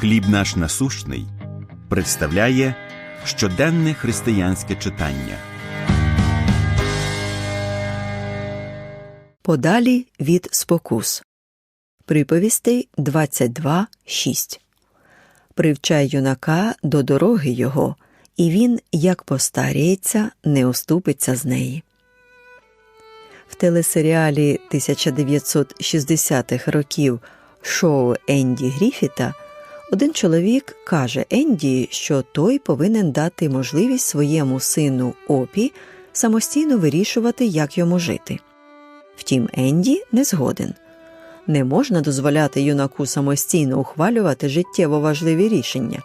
Хліб наш насущний представляє щоденне християнське читання. Подалі від спокус. Приповістей 22.6. Привчай юнака до дороги його, і він, як постаріється, не уступиться з неї. В телесеріалі 1960-х років шоу Енді Гріфіта один чоловік каже Енді, що той повинен дати можливість своєму сину Опі самостійно вирішувати, як йому жити. Втім, Енді не згоден. Не можна дозволяти юнаку самостійно ухвалювати життєво важливі рішення.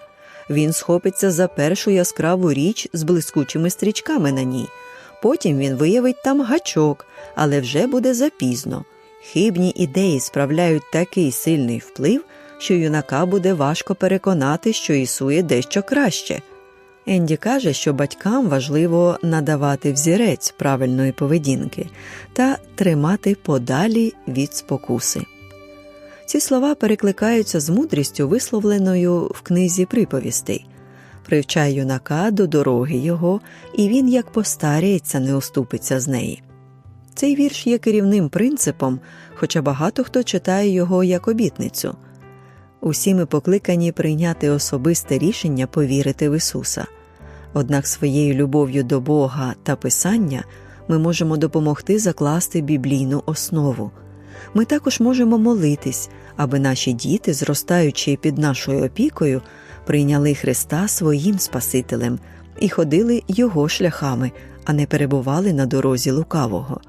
Він схопиться за першу яскраву річ з блискучими стрічками на ній. Потім він виявить там гачок, але вже буде запізно. Хибні ідеї справляють такий сильний вплив, що юнака буде важко переконати, що ісує дещо краще. Енді каже, що батькам важливо надавати взірець правильної поведінки та тримати подалі від спокуси. Ці слова перекликаються з мудрістю, висловленою в книзі приповістей привчай юнака до дороги його, і він, як постаріється, не уступиться з неї. Цей вірш є керівним принципом, хоча багато хто читає його як обітницю. Усі ми покликані прийняти особисте рішення повірити в Ісуса. Однак своєю любов'ю до Бога та Писання ми можемо допомогти закласти біблійну основу. Ми також можемо молитись, аби наші діти, зростаючи під нашою опікою, прийняли Христа своїм Спасителем і ходили Його шляхами, а не перебували на дорозі лукавого.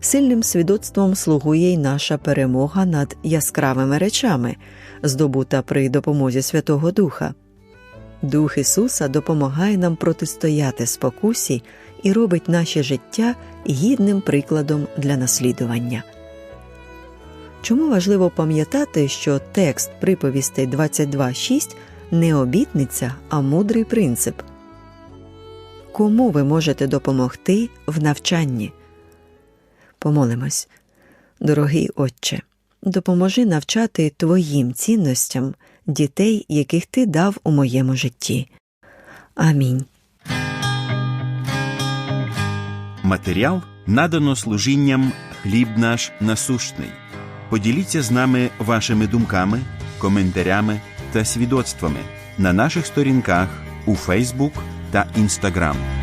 Сильним свідоцтвом слугує й наша перемога над яскравими речами, здобута при допомозі Святого Духа. Дух Ісуса допомагає нам протистояти спокусі і робить наше життя гідним прикладом для наслідування. Чому важливо пам'ятати, що текст приповістей 22.6 не обітниця, а мудрий принцип? Кому ви можете допомогти в навчанні? Помолимось, дорогий Отче, допоможи навчати Твоїм цінностям дітей, яких Ти дав у моєму житті. Амінь. Матеріал надано служінням хліб наш насущний. Поділіться з нами вашими думками, коментарями та свідоцтвами на наших сторінках у Фейсбук та Інстаграм.